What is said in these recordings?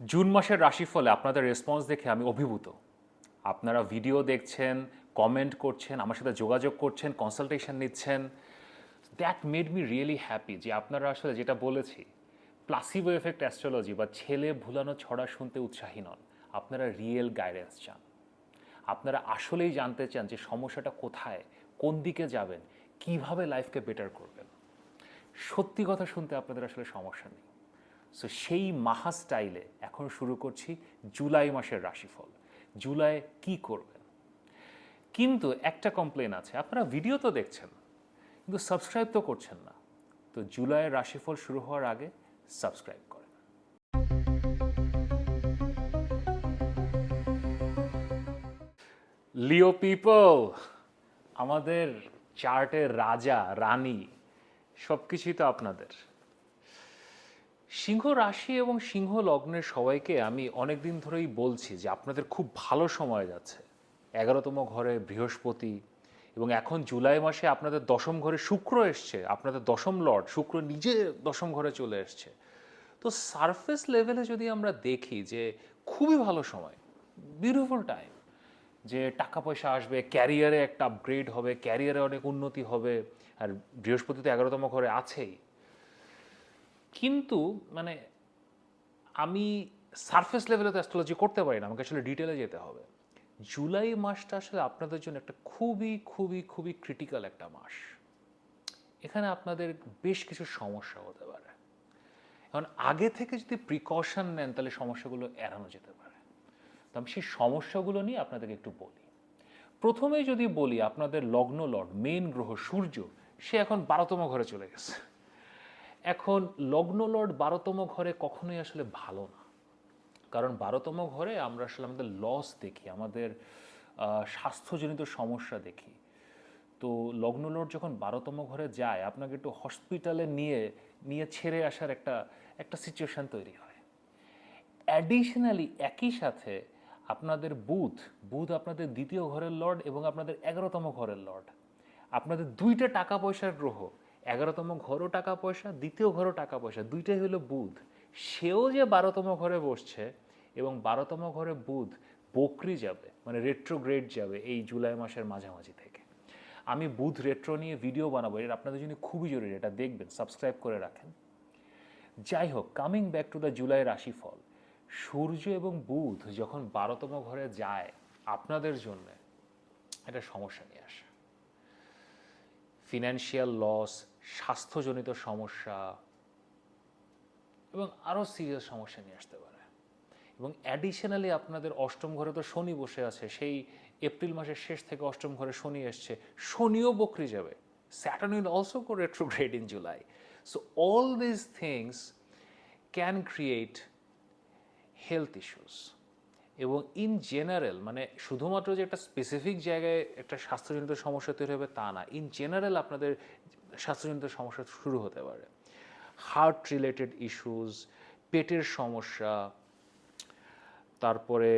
June মাসের রাশিফলে আপনাদের response দেখে আমি অভিভূত। আপনারা ভিডিও দেখছেন কমেন্ট করছেন, আমার সাথে যোগাযোগ করছেন কনসালটেশন নিচ্ছেন। That made me really happy যে আপনারা আসলে যেটা বলেছি প্লাসিবো এফেক্ট অ্যাস্ট্রোলজি বা ছেলে ভুলানো ছড়া শুনতে উৎসাহী নন। আপনারা রিয়েল গাইডেন্স চান। আপনারা আসলেই জানতে চান যে সমস্যাটা কোথায়, কোন দিকে যাবেন, কীভাবে লাইফকে বেটার করবেন। সত্যি কথা শুনতে আপনাদের আসলে সমস্যা নেই। সো সেই মাহা স্টাইলে এখন শুরু করছি জুলাই মাসের রাশিফল। জুলাই কি করবেন? কিন্তু একটা কমপ্লেন আছে, আপনারা ভিডিও তো দেখছেন, কিন্তু সাবস্ক্রাইব তো করছেন না। তো জুলাইয়ের রাশিফল শুরু হওয়ার আগে সাবস্ক্রাইব করেন। লিও পিপল আমাদের চার্টের রাজা, রানী সব কিছুই তো আপনাদের। সিংহ রাশি এবং সিংহ লগ্নের সবাইকে আমি অনেক দিন ধরেই বলছি যে আপনাদের খুব ভালো সময় যাচ্ছে। এগারোতম ঘরে বৃহস্পতি এবং এখন জুলাই মাসে আপনাদের দশম ঘরে শুক্র এসছে, আপনাদের দশম লর্ড, শুক্র নিজে দশম ঘরে চলে এসছে। তো সারফেস লেভেলে যদি আমরা দেখি যে খুবই ভালো সময়, বিউটিফুল টাইম, যে টাকা পয়সা আসবে, ক্যারিয়ারে একটা আপগ্রেড হবে, ক্যারিয়ারে অনেক উন্নতি হবে, আর বৃহস্পতি তো এগারোতম ঘরে আছেই। কিন্তু মানে আমি সারফেস লেভেলে তো অ্যাস্ট্রোলজি করতে পারি না, আমাকে আসলে ডিটেলে যেতে হবে। জুলাই মাসটা আসলে আপনাদের জন্য একটা খুবই খুবই খুবই ক্রিটিক্যাল একটা মাস। এখানে আপনাদের বেশ কিছু সমস্যা হতে পারে। এখন আগে থেকে যদি প্রিকশন নেন, তাহলে সমস্যাগুলো এড়ানো যেতে পারে। তো আমি সেই সমস্যাগুলো নিয়ে আপনাদেরকে একটু বলি। প্রথমে যদি বলি, আপনাদের লগ্ন লর্ড মেন গ্রহ সূর্য, সে এখন বারোতম ঘরে চলে গেছে। এখন লগ্ন লর্ড বারোতম ঘরে কখনোই আসলে ভালো না। কারণ বারোতম ঘরে আমরা আসলে আমাদের লস দেখি, আমাদের স্বাস্থ্যজনিত সমস্যা দেখি। তো লগ্ন লর্ড যখন বারোতম ঘরে যায়, আপনাকে একটু হসপিটালে নিয়ে নিয়ে ছেড়ে আসার একটা একটা সিচুয়েশন তৈরি হয়। অ্যাডিশনালি একই সাথে আপনাদের বুধ বুধ আপনাদের দ্বিতীয় ঘরের লর্ড এবং আপনাদের এগারোতম ঘরের লর্ড আপনাদের দুইটা টাকা পয়সার গ্রহ এগারোতম ঘরও টাকা পয়সা, দ্বিতীয় ঘরও টাকা পয়সা, দুইটাই হলো বুধ। সেও যে বারোতম ঘরে বসছে এবং বারোতম ঘরে বুধ বকরি যাবে মানে রেট্রোগ্রেড যাবে এই জুলাই মাসের মাঝামাঝি থেকে। আমি বুধ রেট্রো নিয়ে ভিডিও বানাবো এটা আপনাদের জন্য খুবই জরুরি, এটা দেখবেন সাবস্ক্রাইব করে রাখেন। যাই হোক coming back to the July রাশিফল, সূর্য এবং বুধ যখন বারোতম ঘরে যায়, আপনাদের জন্য একটা সমস্যা নিয়ে আসে। ফিনান্সিয়াল লস স্বাস্থ্যজনিত সমস্যা এবং আরও সিরিয়াস সমস্যা নিয়ে আসতে পারে। এবং অ্যাডিশনালি আপনাদের অষ্টম ঘরে তো শনি বসে আছে, সেই এপ্রিল মাসের শেষ থেকে অষ্টম ঘরে শনি এসছে, শনিও বকরি যাবে। Saturn will also go retrograde in July so all this things can create health issues এবং ইন জেনারেল মানে শুধুমাত্র যে একটা স্পেসিফিক জায়গায় একটা স্বাস্থ্যজনিত সমস্যা তৈরি হবে তা না ইন জেনারেল আপনাদের স্বাস্থ্যজনিত সমস্যা শুরু হতে পারে। হার্ট রিলেটেড ইস্যুস পেটের সমস্যা, তারপরে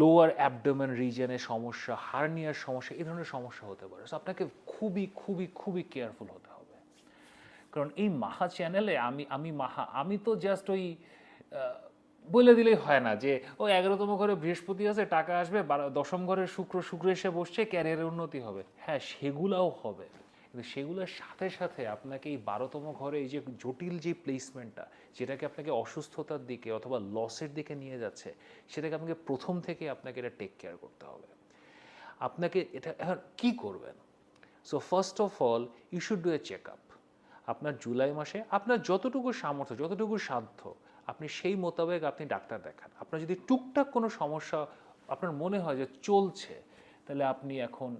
লোয়ার অ্যাবডোমেন রিজনে সমস্যা হার্নিয়ার সমস্যা, এই ধরনের সমস্যা হতে পারে। সো আপনাকে খুবই খুবই খুবই কেয়ারফুল হতে হবে। কারণ এই মাহা চ্যানেলে আমি আমি মাহা, আমি তো জাস্ট ওই বলে দিলেই হয় না যে, ও এগারোতম ঘরে বৃহস্পতি আছে, টাকা আসবে দশম ঘরে শুক্র শুক্র এসে বসছে, ক্যারিয়ারের উন্নতি হবে। হ্যাঁ সেগুলাও হবে। কিন্তু সেগুলোর সাথে সাথে আপনাকে এই বারোতম ঘরে এই যে জটিল যে প্লেসমেন্টটা যেটাকে আপনাকে অসুস্থতার দিকে অথবা লসের দিকে নিয়ে যাচ্ছে, সেটাকে আপনাকে প্রথম থেকে আপনাকে এটা টেক কেয়ার করতে হবে। আপনাকে এটা এখন কী করবেন? So first of all you should do a check up আপনার জুলাই মাসে আপনার যতটুকু সামর্থ্য, যতটুকু সাধ্য আপনি সেই মোতাবেক আপনি ডাক্তার দেখান। আপনার যদি টুকটাক কোনো সমস্যা আপনার মনে হয় যে চলছে, তাহলে আপনি এখন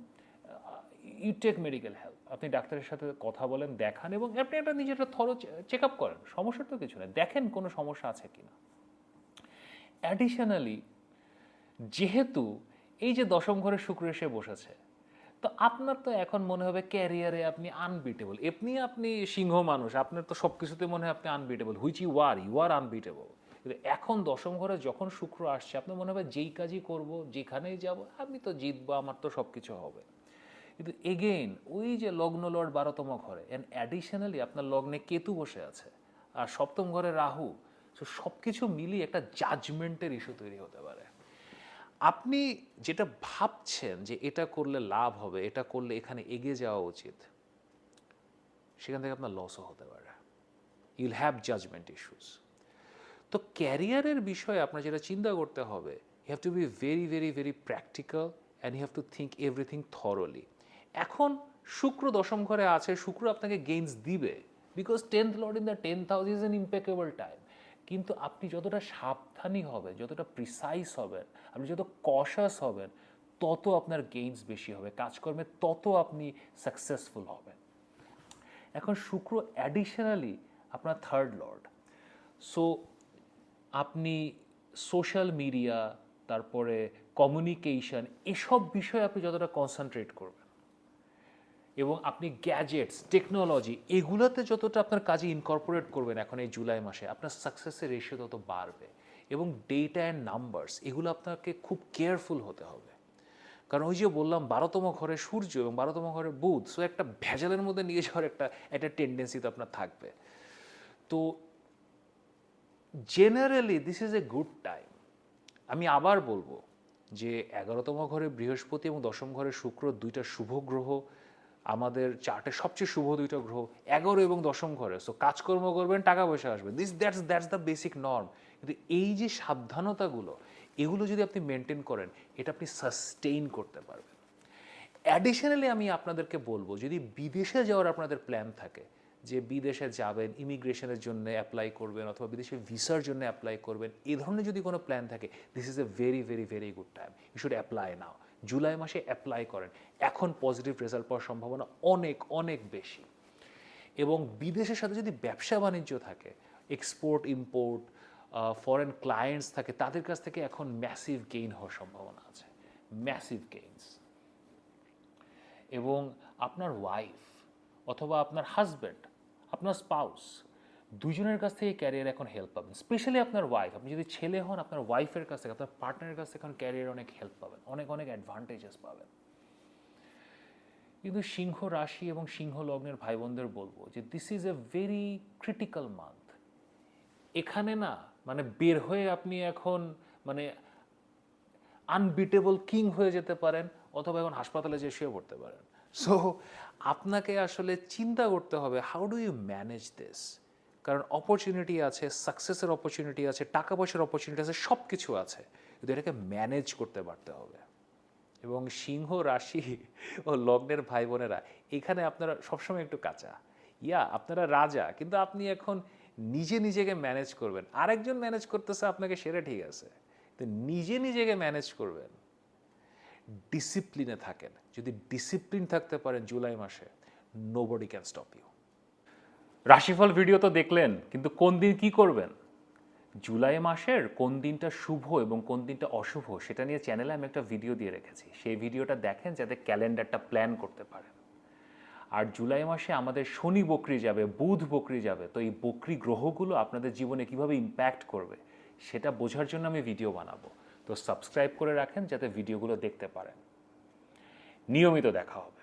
ইউ টেক মেডিকেল হেল্প আপনি ডাক্তারের সাথে কথা বলেন, দেখান এবং আপনি একটা নিজের একটা থরো চেক আপ করেন। সমস্যার তো কিছু নেই। দেখেন কোনো সমস্যা আছে কি না অ্যাডিশনালি যেহেতু এই যে দশম ঘরে শুক্র এসে বসেছে তো আপনার তো এখন মনে হবে ক্যারিয়ারে আপনি আনবিটেবল এমনি আপনি সিংহ মানুষ, আপনার তো সব কিছুতে মনে হয় আপনি unbeatable which you are you are unbeatable কিন্তু এখন দশম ঘরে যখন শুক্র আসছে, আপনার মনে হবে যেই কাজই করব, যেখানেই যাব, আমি তো জিতবো, আমার তো সব কিছু হবে। কিন্তু এগেইন ওই যে লগ্ন লর্ড বারোতম ঘরে অ্যান্ড অ্যাডিশনালি আপনার লগ্নে কেতু বসে আছে, আর সপ্তম ঘরে রাহু। সব কিছু মিলিয়ে একটা জাজমেন্টের ইস্যু তৈরি হতে পারে। আপনি যেটা ভাবছেন যে এটা করলে লাভ হবে, এটা করলে এখানে এগিয়ে যাওয়া উচিত, সেখান থেকে আপনার লসও হতে পারে। ইউল হ্যাভ জাজমেন্ট ইস্যুস তো ক্যারিয়ারের বিষয়ে আপনার যেটা চিন্তা করতে হবে you have to be very very very practical and you have to think everything thoroughly এখন শুক্র দশম ঘরে আছে, শুক্র আপনাকে গেইনস দিবে because tenth lord in the tenth house is an impeccable time কিন্তু আপনি যতটা সাবধানী হবেন, যতটা প্রিসাইজ হবেন, আপনি যত কশাস হবেন, তত আপনার গেইনস বেশি হবে, কাজকর্মে তত আপনি সাকসেসফুল হবেন। এখন শুক্র অ্যাডিশনালি আপনার থার্ড লর্ড সো আপনি সোশ্যাল মিডিয়া তারপরে কমিউনিকেশন এসব বিষয়ে আপনি যতটা কনসেন্ট্রেট করবেন এবং আপনি গ্যাজেটস টেকনোলজি এগুলোতে যতটা আপনার কাজে ইনকর্পোরেট করবেন এখন এই জুলাই মাসে, আপনার সাকসেসের রেশিও তত বাড়বে। এবং ডেটা অ্যান্ড নাম্বারস এগুলো আপনাকে খুব কেয়ারফুল হতে হবে। কারণ ওই যে বললাম, বারোতম ঘরে সূর্য এবং বারোতম ঘরে বুধ সো একটা ভেজালের মধ্যে নিয়ে যাওয়ার একটা একটা টেন্ডেন্সি তো আপনার থাকবে। তো generally this is a good time আমি আবার বলব যে এগারোতম ঘরে বৃহস্পতি এবং দশম ঘরে শুক্র দুইটা শুভ গ্রহ আমাদের চার্টে সবচেয়ে শুভ দুইটা গ্রহ, এগারো এবং দশম ঘরে। সো কাজকর্ম করবেন, টাকা পয়সা আসবে। This that's that's the basic norm কিন্তু এই যে সাবধানতাগুলো, এগুলো যদি আপনি মেনটেন করেন, এটা আপনি সাস্টেইন করতে পারবেন। অ্যাডিশনালি আমি আপনাদেরকে বলব, যদি বিদেশে যাওয়ার আপনাদের প্ল্যান থাকে যে বিদেশে যাবেন, ইমিগ্রেশনের জন্য অ্যাপ্লাই করবেন অথবা বিদেশে ভিসার জন্য অ্যাপ্লাই করবেন এই ধরনের যদি কোনো প্ল্যান থাকে this is a very very very good time you should apply now July মাসে অ্যাপ্লাই করেন। এখন পজিটিভ রেজাল্ট পাওয়ার সম্ভাবনা অনেক অনেক বেশি। এবং বিদেশের সাথে যদি ব্যবসা বাণিজ্য থাকে এক্সপোর্ট ইম্পোর্ট ফরেন ক্লায়েন্টস থাকে, তাদের কাছ থেকে এখন ম্যাসিভ গেইন হওয়ার সম্ভাবনা আছে। ম্যাসিভ গেইনস এবং আপনার ওয়াইফ অথবা আপনার হাজব্যান্ড আপনার স্পাউস দুজনের কাছ থেকে ক্যারিয়ার এখন হেল্প পাবেন। স্পেশালি আপনার ওয়াইফ আপনি যদি ছেলে হন, আপনার ওয়াইফের কাছ থেকে, আপনার পার্টনারের কাছ থেকে এখন ক্যারিয়ার অনেক হেল্প পাবেন, অনেক অনেক অ্যাডভান্টেজেস পাবেন। কিন্তু সিংহ রাশি এবং সিংহ লগ্নের ভাই বোনদের বলব যে this is a very critical month এখানে না মানে বের হয়ে আপনি এখন মানে আনবিটেবল কিং হয়ে যেতে পারেন, অথবা এখন হাসপাতালে যে শুয়ে পড়তে পারেন। সো আপনাকে আসলে চিন্তা করতে হবে how do you manage this কারণ অপরচুনিটি আছে সাকসেসের অপরচুনিটি আছে, টাকা পয়সার অপরচুনিটি আছে সব কিছু আছে। কিন্তু এটাকে ম্যানেজ করতে পারতে হবে। এবং সিংহ, রাশি ও লগ্নের ভাই বোনেরা এখানে আপনারা সবসময় একটু কাঁচা। ইয়া, আপনারা রাজা, কিন্তু আপনি এখন নিজে নিজেকে ম্যানেজ করবেন। আরেকজন ম্যানেজ করতেছে, আপনাকে সেটা ঠিক আছে। তো নিজে নিজেকে ম্যানেজ করবেন। ডিসিপ্লিনে থাকেন। যদি ডিসিপ্লিন থাকতে পারেন জুলাই মাসে নোবডি ক্যান স্টপ ইউ রাশিফল ভিডিও তো দেখলেন, কিন্তু কোন দিন কি করবেন? জুলাই মাসের কোন দিনটা শুভ এবং কোন দিনটা অশুভ, সেটা নিয়ে চ্যানেলে আমি একটা ভিডিও দিয়ে রেখেছি। সেই ভিডিওটা দেখেন যাতে ক্যালেন্ডারটা প্ল্যান করতে পারেন। আর জুলাই মাসে আমাদের শনি বকরি যাবে, বুধ বকরি যাবে, তো এই বকরি গ্রহগুলো আপনাদের জীবনে কীভাবে ইম্প্যাক্ট করবে, সেটা বোঝার জন্য আমি ভিডিও বানাবো। তো সাবস্ক্রাইব করে রাখেন যাতে ভিডিওগুলো দেখতে পারেন। নিয়মিত দেখা হবে।